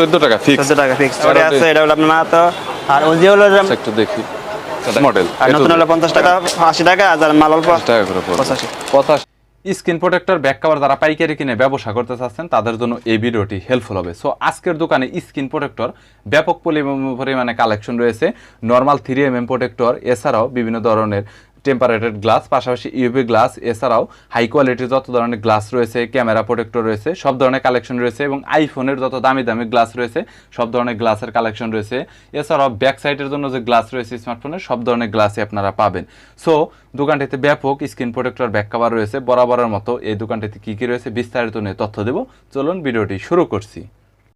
চোদ্দ টাকা ফিক্স চোদ্দ টাকা ফিক্স আছে এটা হলো আপনার আর ওজি হলো একটু দেখি। মডেল আর নতুন হলো পঞ্চাশ টাকা আশি টাকা আর মাল অল্প টাকা করে পড়বে। পঁচাশি। পঁচাশি। স্ক্রিন প্রোটেক্টর ব্যাক কভার যারা পাইকারি কিনে ব্যবসা করতে চাচ্ছেন তাদের জন্য এই ভিডিওটি হেল্পফুল হবে। সো আজকের দোকানে স্ক্রিন প্রোটেক্টর ব্যাপক পরিমাণে কালেকশন রয়েছে। Normal three M M protector এছাড়াও বিভিন্ন ধরনের টেম্পারেটেড গ্লাস পাশাপাশি ইউভি গ্লাস এছাড়াও হাই কোয়ালিটির যত ধরনের গ্লাস রয়েছে ক্যামেরা প্রোটেক্টর রয়েছে সব ধরনের কালেকশন রয়েছে এবং আইফোনের যত দামি দামি গ্লাস রয়েছে সব ধরনের গ্লাসের কালেকশন রয়েছে। এছাড়াও ব্যাক সাইডের জন্য যে গ্লাস রয়েছে স্মার্টফোনের সব ধরনের গ্লাসই আপনারা পাবেন। সো দোকানটিতে ব্যাপক স্ক্রিন প্রোটেক্টর ব্যাক কভার রয়েছে। বরাবরের মতো এই দোকানটিতে কি কি রয়েছে বিস্তারিত নিয়ে তথ্য দেব। চলুন ভিডিওটি শুরু করছি।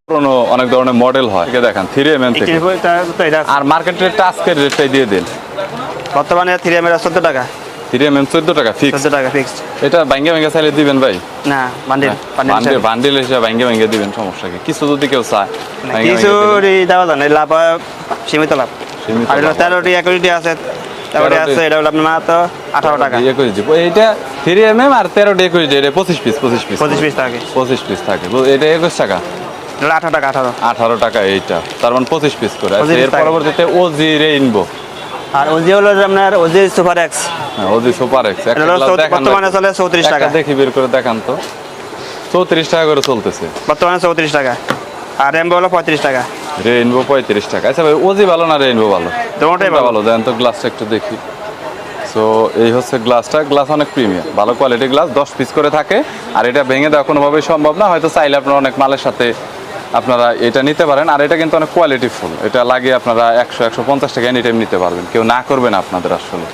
পুরোনো অনেক ধরনের মডেল হয়। দেখেন থ্রি এম এম থেকে। আর মার্কেটের টাস্কের রেটটাই দিয়ে দিন। বর্তমানে থ্রি এম এর চোদ্দ টাকা। থ্রি এম এম চোদ্দ টাকা ফিক্স চোদ্দ টাকা ফিক্সড এটা ভাঙ্গে ভাঙ্গে চাইলে দিবেন ভাই। না বান্ডিল বান্ডিল বান্ডিল হিসেবে ভাঙ্গে ভাঙ্গে দিবেন সমস্যা কি? কিছু যদি কেউ চায় কিছু ভাঙ্গে দিবেন। দেওয়া যায় না লাভ সীমিত লাভ। আর। তেরোটি আছে তেরোটি আছে এটা হলো আপনার মাত্র আঠারো টাকা। করে দিব এইটা থ্রি এম এম আর তেরোটা একুশ এটা পঁচিশ পিস পঁচিশ পিস পঁচিশ পিস থাকে। পঁচিশ পিস থাকে। এটা একুশ টাকা? এটা আঠারো টাকা আঠারো। আঠারো টাকা এইটা। তার মানে পঁচিশ পিস করে। 25 এর। পরবর্তীতে ওজি রেইনবো আর ওজি হলো আপনার ওজি সুপার এক্স। হ্যাঁ ওজি সুপার এক্স। বর্তমানে চলে চৌত্রিশ টাকা। দেখি বের করে দেখান তো। চৌত্রিশ টাকা করে চলতেছে। বর্তমানে চৌত্রিশ টাকা। আর র্যাম্বো হলো পঁয়ত্রিশ টাকা। রেইনবো পঁয়ত্রিশ টাকা। আচ্ছা ভাই ওজি ভালো না রেইনবো ভালো? দুটোটাই ভালো। ভালো? দেন তো গ্লাসটা একটু দেখি। সো এই হচ্ছে গ্লাসটা। গ্লাস অনেক প্রিমিয়াম। ভালো কোয়ালিটির গ্লাস দশ পিস করে থাকে। আর এটা ভেঙে দেওয়া কোনোভাবেই সম্ভব না। হয়তো চাইলে আপনার অনেক মালের সাথে আপনারা এটা নিতে পারেন আর এটা কিন্তু অনেক কোয়ালিটি ফুল। এটা লাগিয়ে আপনারা একশো একশো পঞ্চাশ টাকা এনি টাইম নিতে পারবেন। কেউ না করবে না আপনাদের আসলে।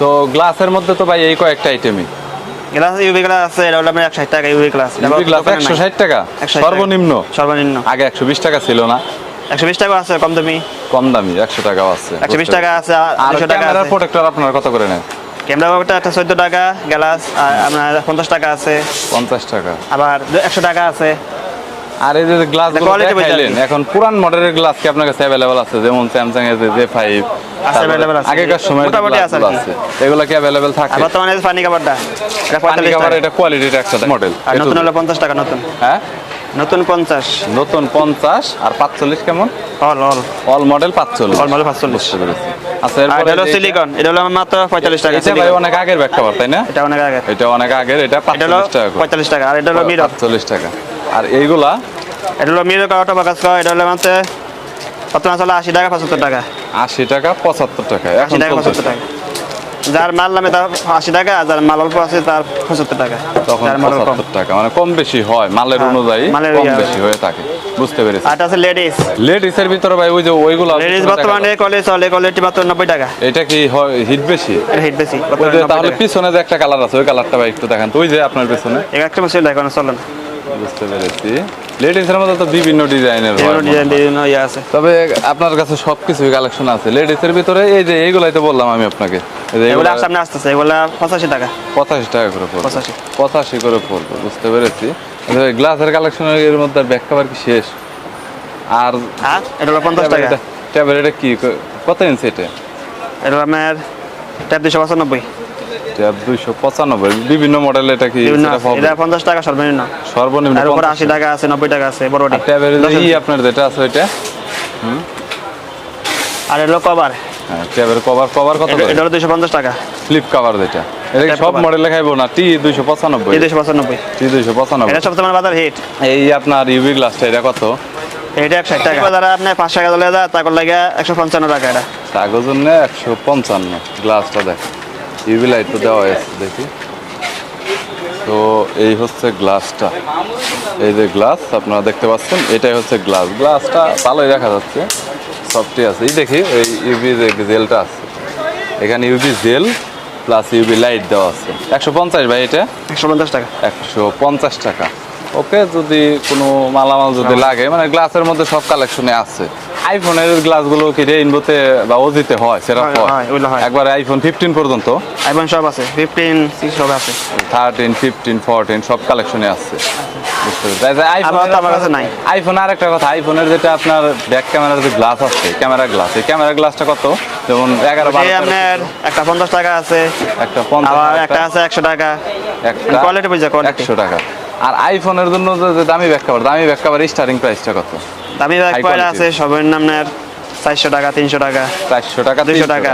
তো গ্লাসের মধ্যে তো ভাই এই কয়েকটা আইটেমই গ্লাস ইউভি গ্লাস আছে এটা হলো আপনার একশো ষাট টাকা ইউভি গ্লাস গ্লাস একশো ষাট টাকা? 160 টাকা। সর্বনিম্ন? সর্বনিম্ন। আগে একশো বিশ টাকা ছিল না? একশো বিশ টাকা আছে কম দামি। কম দামি একশো টাকাও আছে। একশো বিশ টাকা আছে টাকা ক্যামেরার আছে। প্রোটেক্টর আপনার কত করে নেন? ক্যামেরা একটা চোদ্দ টাকা গ্লাস আপনার পঞ্চাশ টাকা আছে। পঞ্চাশ টাকা। আবার একশো টাকা আছে। আর এই যে গ্লাস দেখাইলেন এখন পুরান মডেলের গ্লাস কি আপনার কাছে অ্যাভেলেবল আছে? যেমন স্যামসাং এর যে ফাইভ আছে। আগেকার সময় মোটামুটি আছে এগুলো কি অ্যাভেলেবল থাকে? বর্তমানে পানি কাপড়টা পানি কাভার এটা কোয়ালিটির একসাথে মডেল আর নতুন। হলো পঞ্চাশ টাকা নতুন। হ্যাঁ? নতুন পঞ্চাশ। নতুন পঞ্চাশ আর পাঁচচল্লিশ কেমন? অল অল অল মডেল পাঁচচল্লিশ। 45 বুঝতে পেরেছি। আচ্ছা এরপরে এটা হলো সিলিকন এটা হলো মাত্র পঁয়তাল্লিশ টাকা এটা ভাই অনেক আগের ব্যাক কভার তাই না? এটা অনেক আগে এটা অনেক আগের এটা পাঁচচল্লিশ টাকা। পঁয়তাল্লিশ টাকা আর এটা হলো মিরর পাঁচচল্লিশ টাকা। আর এইগুলা? এটা হলো মিরর কাওয়াটা বাকাস এটা হলো মাত্র বর্তমানে চলে আশি টাকা পঁচাত্তর টাকা। আশি টাকা পঁচাত্তর টাকা আশি টাকা। পঁচাত্তর টাকা। যার মাল নামে তার আশি টাকা আর যার মাল অল্প আছে তার পঁচাত্তর টাকা। তখন কম পঁচাত্তর টাকা মানে কম বেশি হয় মালের হ্যাঁ, অনুযায়ী মালের কম বেশি হয়ে থাকে বুঝতে পেরেছি। আর এটা আছে লেডিস লেডিসের ভিতরে ভাই ওই যে ওইগুলো লেডিস বর্তমানে কলেজ চলে মাত্র নব্বই টাকা। এটা কি হিট বেশি? হিট বেশি 90 তাহলে পিছনে যে একটা কালার আছে ওই কালারটা ভাই একটু দেখান তো ওই যে আপনার পেছনে। একটা মেশিন এখন চলে না। বুঝতে পেরেছি। লেডিসের মধ্যে তো বিভিন্ন ডিজাইনের বিভিন্ন ইয়ে আছে। তবে আপনার কাছে সবকিছু কালেকশন আছে। লেডিসের ভিতরে এই যে এইগুলাই তো বললাম আমি আপনাকে। এগুলো সামনে আসতেছে এগুলো পঁচাশি টাকা। পঁচাশি টাকা করে পড়বে। 85 পঁচাশি করে পড়বে বুঝতে পেরেছি। গ্লাসের কালেকশন এর মধ্যে ব্যাক কভার কি শেষ? আর এটা হলো পঞ্চাশ টাকা। ট্যাবের কি? কত ইঞ্চি এটা? এটা আপনার ট্যাপ দুশো পঁচানব্বই। বিভিন্ন মডেল এটা কি? এটা পঞ্চাশ টাকা সর্বনিম্ন। সর্বনিম্ন আর উপরে 50 আশি টাকা আছে নব্বই টাকা আছে বড়টি আর ট্যাবের আপনার যেটা আছে ওইটা? আর এটা হলো কভার হ্যাঁ ট্যাবের কভার কভার কত এটা হলো দুশো পঞ্চাশ টাকা। ফ্লিপ কভার যেটা। এটা সব। মডেলে খাইবো না? টি দুইশো পঁচানব্বই। এই দুশো পঁচানব্বই। টি দুইশো পঁচানব্বই। এটা সবচেয়ে বাজার হিট এই আপনার ইউভি গ্লাসটা এটা কত? এটা একশো টাকা। যারা আপনি পাঁচ টাকা দলে যায় তারপর লাগে একশো পঞ্চান্ন টাকা এটা। কাগজের নে একশো পঞ্চান্ন গ্লাসটা দেখ। ইউভি লাইট তো দেওয়া আছে দেখি। তো এই হচ্ছে গ্লাসটা। এই যে গ্লাস আপনারা দেখতে পাচ্ছেন এটাই হচ্ছে গ্লাস। গ্লাসটা ভালোই দেখা যাচ্ছে সফটই আছে। এই দেখি এই ইউভি যে জেলটা আছে। এখানে UV gel plus UV light দেওয়া আছে। একশো পঞ্চাশ ভাই এটা? একশো পঞ্চাশ টাকা। একশো পঞ্চাশ টাকা। ওকে যদি কোনো মালামাল যদি লাগে মানে গ্লাসের মধ্যে সব কালেকশনে আছে। আইফোনের গ্লাসগুলো কি রেইনবোতে বা ওজিতে হয় সেটা হয়, একবার আইফোন ফিফটিন পর্যন্ত। আইফোন সব আছে ফিফটিন সিক্স সব আছে। থার্টিন ফিফটিন ফোরটিন সব কালেকশনে আছে। আইফোন আর একটা কথা আইফোনের যেটা আপনার ব্যাক ক্যামেরার যে গ্লাস আছে ক্যামেরা গ্লাস এই ক্যামেরা গ্লাসটা কত? যেমন এগারো আপনার একটা পঞ্চাশ টাকা আছে একটা আবার একটা- আছে একশো টাকা। একটা কোয়ালিটি বুঝা একশো টাকা। আর আইফোনের জন্য যে দামি ব্যাক কভার দামি ব্যাক কভার স্টার্টিং প্রাইসটা কত? দামি ব্যাগ quality। আছে? সবের নামের চারশো টাকা তিনশো টাকা। চারশো টাকা 200 টাকা।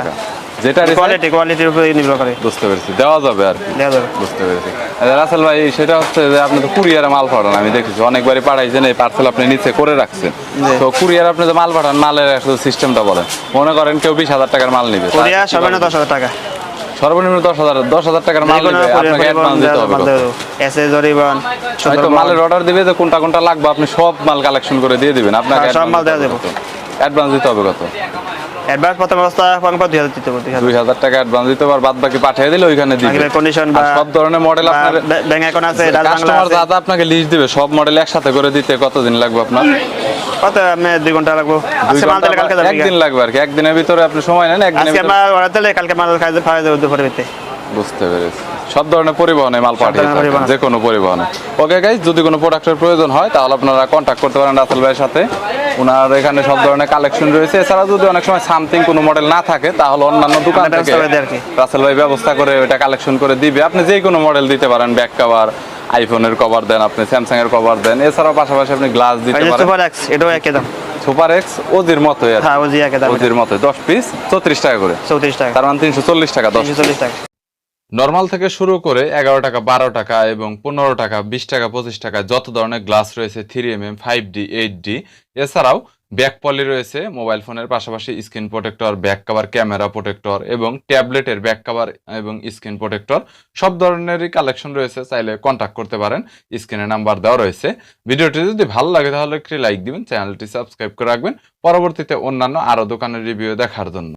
যেটা কোয়ালিটি কোয়ালিটির উপরে নির্ভর করে। বুঝতে পেরেছি। দেওয়া যাবে আর দেওয়া যাবে। বুঝতে পেরেছি। আচ্ছা, রাসেল ভাই সেটা হচ্ছে যে আপনি তো কুরিয়ারে মাল পাঠান আমি দেখেছি। অনেকবারই পাঠাইছেন এই পার্সেল আপনি নিচে করে রাখছেন। তো কুরিয়ার আপনি যে মাল পাঠান মালের একটা সিস্টেমটা বলেন। মনে করেন কেউ বিশ হাজার টাকার মাল নিবে। কোরিয়া তার কি দশ হাজার টাকা। সর্বনিম্ন দশ হাজার দশ হাজার টাকার মাল নিবে আপনাকে অ্যাডভান্স দিতে হবে কত? এসে জরিবান হয়তো মালের অর্ডার দিবে যে কোনটা কোনটা লাগবে আপনি সব মাল কালেকশন করে দিয়ে দিবেন। আপনাকে হ্যাঁ, সব মাল দেওয়া যাবে। অ্যাডভান্স দিতে হবে কত অ্যাডভান্স প্রথম অবস্থা পাঙ্ক দুই হাজার দিতে হবে দুই হাজার। দুই হাজার টাকা অ্যাডভান্স দিতে পার বাদ বাকি পাঠিয়ে দিলে ওইখানে দিবে। কন্ডিশন বা সব ধরনের মডেল আপনার ব্যাংক এখন আছে কাস্টমার যা আপনাকে লিস্ট দিবে সব মডেল একসাথে করে দিতে কতদিন লাগবে আপনার? কত? আমি 2 ঘণ্টা লাগবো। আজকে মাল দিলে কালকে যাবে একদিন লাগবে আর কি একদিনের ভিতরে আপনি সময় নেন একদিন আজকে মাল অর্ডার দিলে কালকে মাল খাইতে যাবে দুপুরে বুঝতে পেরেছি। সব ধরনের পরিবহনে মাল পাঠিয়ে যে কোনো পরিবহনে। ওকে গাইজ যদি কোনো প্রোডাক্টের প্রয়োজন হয় তাহলে আপনারা কন্ট্যাক্ট করতে পারেন রাসেল ভাইয়ের সাথে। ওনার এখানে সব ধরনের কালেকশন রয়েছে। এছাড়া যদি অনেক সময় সামথিং কোনো মডেল না থাকে তাহলে অন্যান্য দোকান থেকে। রাসেল ভাই ব্যবস্থা করে ওটা কালেকশন করে দিবে। আপনি যে কোনো মডেল দিতে পারেন ব্যাক কভার আইফোনের কভার দেন আপনি স্যামসাং এর কভার দেন। এছাড়াও পাশাপাশি আপনি গ্লাস দিতে পারেন। সুপার এক্স এটাও একই দাম। সুপার এক্স ওজির কি। হ্যাঁ ওজি একই দাম। ওজির মতোই। দশ পিস চৌত্রিশ টাকা করে। চৌত্রিশ টাকা। তার মানে তিনশো চল্লিশ টাকা দশ তিনশো চল্লিশ টাকা। নর্মাল থেকে শুরু করে এগারো টাকা, বারো টাকা এবং পনেরো টাকা, বিশ টাকা, পঁচিশ টাকা, যত ধরনের গ্লাস রয়েছে three M M five D eight D এছাড়াও ব্যাক পলি রয়েছে মোবাইল ফোনের পাশাপাশি screen protector back cover camera protector এবং ট্যাবলেটের ব্যাক কাভার এবং স্ক্রিন প্রোটেক্টর সব ধরনেরই কালেকশন রয়েছে, চাইলে কন্ট্যাক্ট করতে পারেন স্ক্রিনে নাম্বার দেওয়া রয়েছে। ভিডিওটি যদি ভালো লাগে তাহলে একটি লাইক দিবেন চ্যানেলটি সাবস্ক্রাইব করে রাখবেন, পরবর্তীতে অন্যান্য আরও দোকানের রিভিউ দেখার জন্য।